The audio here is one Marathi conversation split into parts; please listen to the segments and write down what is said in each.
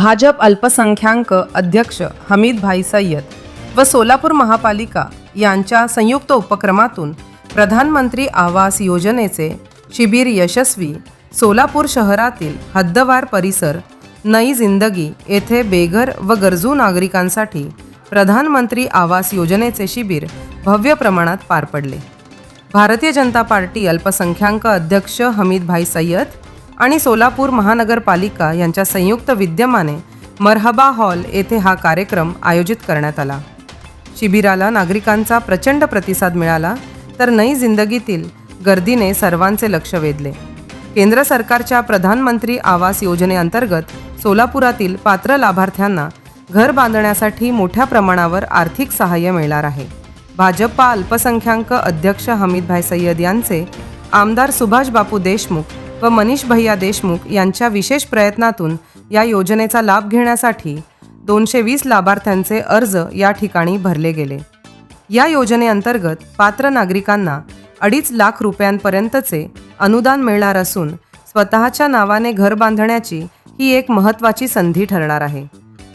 भाजप अल्पसंख्याक अध्यक्ष हमीद भाई सय्यद व सोलापूर महापालिका यांच्या संयुक्त उपक्रमातून प्रधानमंत्री आवास योजनेचे शिबिर यशस्वी सोलापूर शहरातील हद्दवार परिसर नई जिंदगी येथे बेघर व गरजू नागरिकांसाठी प्रधानमंत्री आवास योजनेचे शिबिर भव्य प्रमाणात पार पडले. भारतीय जनता पार्टी अल्पसंख्याक अध्यक्ष हमीद भाई सय्यद आणि सोलापूर महानगरपालिका यांच्या संयुक्त विद्यमाने मरहबा हॉल येथे हा कार्यक्रम आयोजित करण्यात आला. शिबिराला नागरिकांचा प्रचंड प्रतिसाद मिळाला तर नई जिंदगीतील गर्दीने सर्वांचे लक्ष वेधले. केंद्र सरकारच्या प्रधानमंत्री आवास योजनेअंतर्गत सोलापुरातील पात्र लाभार्थ्यांना घर बांधण्यासाठी मोठ्या प्रमाणावर आर्थिक सहाय्य मिळणार आहे. भाजपा अल्पसंख्याक अध्यक्ष हमीदभाई सय्यद यांचे आमदार सुभाष बापू देशमुख व मनीष भैया देशमुख यांच्या विशेष प्रयत्नातून या योजनेचा लाभ घेण्यासाठी दोनशे वीस लाभार्थ्यांचे अर्ज या ठिकाणी भरले गेले. या योजनेअंतर्गत पात्र नागरिकांना अडीच लाख रुपयांपर्यंतचे अनुदान मिळणार असून स्वतःच्या नावाने घर बांधण्याची ही एक महत्त्वाची संधी ठरणार आहे.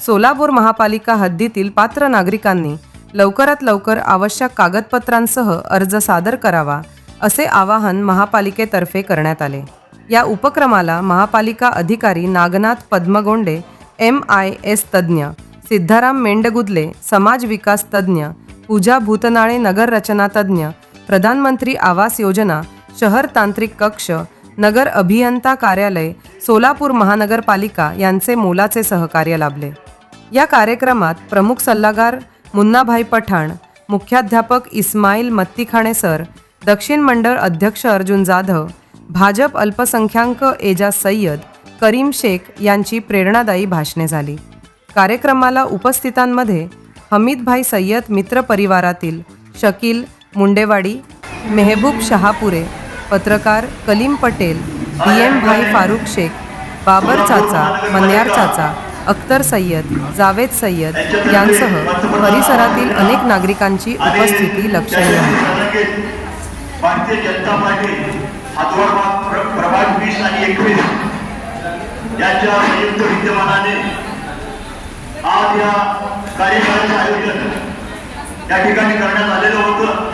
सोलापूर महापालिका हद्दीतील पात्र नागरिकांनी लवकरात लवकर आवश्यक कागदपत्रांसह अर्ज सादर करावा असे आवाहन महापालिकेतर्फे करण्यात आले. या उपक्रमाला महापालिका अधिकारी Nagnath Padmagonde M I S तज्ज्ञ सिद्धाराम मेंडगुदले समाज विकास तज्ज्ञ पूजा भूतनाळे नगर रचना तज्ज्ञ प्रधानमंत्री आवास योजना शहर तांत्रिक कक्ष नगर अभियंता कार्यालय सोलापूर महानगरपालिका यांचे मोलाचे सहकार्य लाभले. या कार्यक्रमात प्रमुख सल्लागार मुन्नाभाई पठाण मुख्याध्यापक इस्माईल मत्तीखाणे सर दक्षिण मंडळ अध्यक्ष अर्जुन जाधव भाजप अल्पसंख्याक एजा सय्यद करीम शेख यांची प्रेरणादायी भाषणे झाली. कार्यक्रमाला उपस्थितांमध्ये हमीदभाई सय्यद मित्र परिवारातील शकील मुंडेवाडी मेहबूब शहापुरे पत्रकार कलीम पटेल बी एम भाई फारुख शेख बाबर चाचा मन्यार चाचा अख्तर सय्यद जावेद सय्यद यांसह परिसरातील अनेक नागरिकांची उपस्थिती लक्षणीय होती अथवा प्रभाग वीस आणि एकवीस यांच्या संयुक्त विद्यमानाने आज या कार्यशाळेचं आयोजन या ठिकाणी करण्यात आलेलं होतं.